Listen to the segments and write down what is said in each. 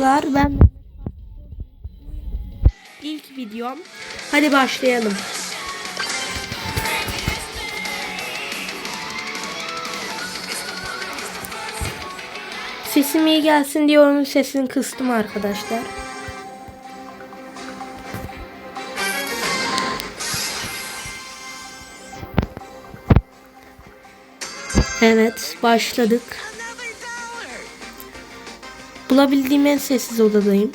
Merhabalar ben ilk videom. Hadi başlayalım. Sesim iyi gelsin diye onun sesini kıstım arkadaşlar. Evet başladık. Bulabildiğim en sessiz odadayım.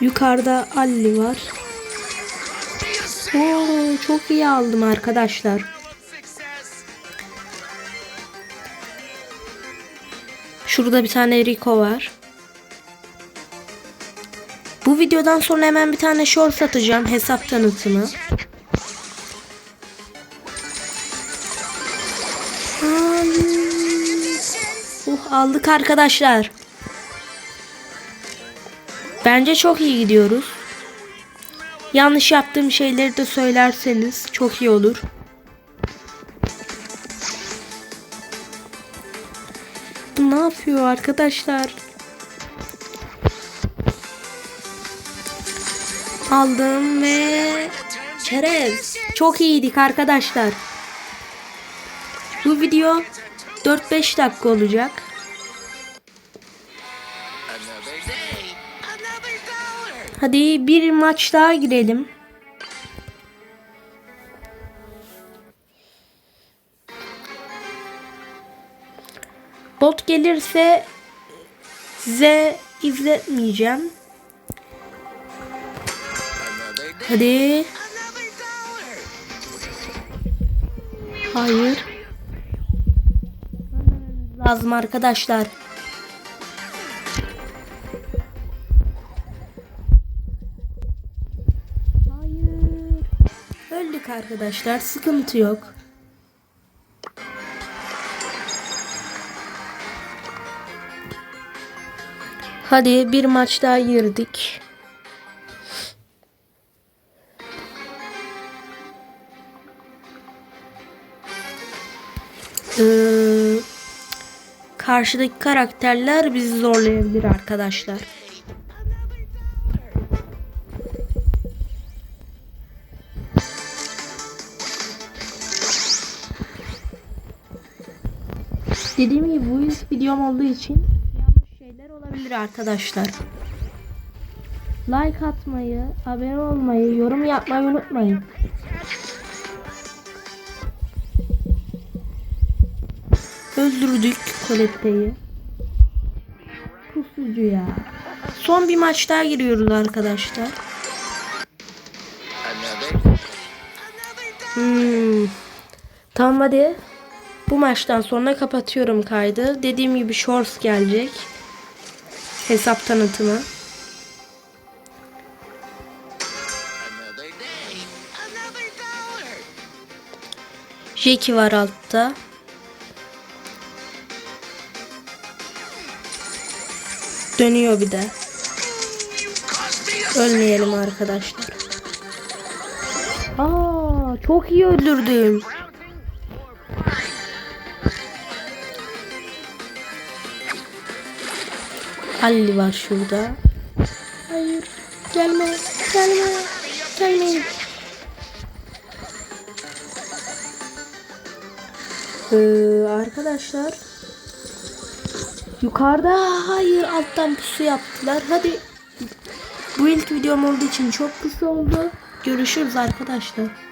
Yukarıda Ali var. Oo, çok iyi aldım arkadaşlar. Şurada bir tane Rico var. Bu videodan sonra hemen bir tane short atacağım hesap tanıtımı. Aldık arkadaşlar. Bence çok iyi gidiyoruz. Yanlış yaptığım şeyleri de söylerseniz çok iyi olur. Bu ne yapıyor arkadaşlar? Aldım ve çerez. Çok iyiydik arkadaşlar. Bu video 4-5 dakika olacak. Hadi bir maç daha girelim. Bot gelirse size izletmeyeceğim. Hadi. Hayır. Lazım arkadaşlar. Öldük arkadaşlar. Sıkıntı yok. Hadi bir maç daha girdik. Ee, karşıdaki karakterler bizi zorlayabilir arkadaşlar. Dediğim gibi bu ilk videom olduğu için yanlış şeyler olabilir arkadaşlar. Like atmayı, abone olmayı, yorum yapmayı unutmayın. Öldürdük Colette'yi. Pusucu ya. Son bir maç daha giriyoruz arkadaşlar. Hmm. Tamam hadi. Bu maçtan sonra kapatıyorum kaydı. Dediğim gibi shorts gelecek. Hesap tanıtımı. Jackie var altta. Dönüyor bir de. Ölmeyelim arkadaşlar. Aa, çok iyi öldürdüm. Halli var şurada. Hayır. Gelme. Gelme. Gelmeyin. Ee, arkadaşlar. Yukarıda hayır alttan pusu yaptılar. Hadi. Bu ilk videom olduğu için çok kısa oldu. Görüşürüz arkadaşlar.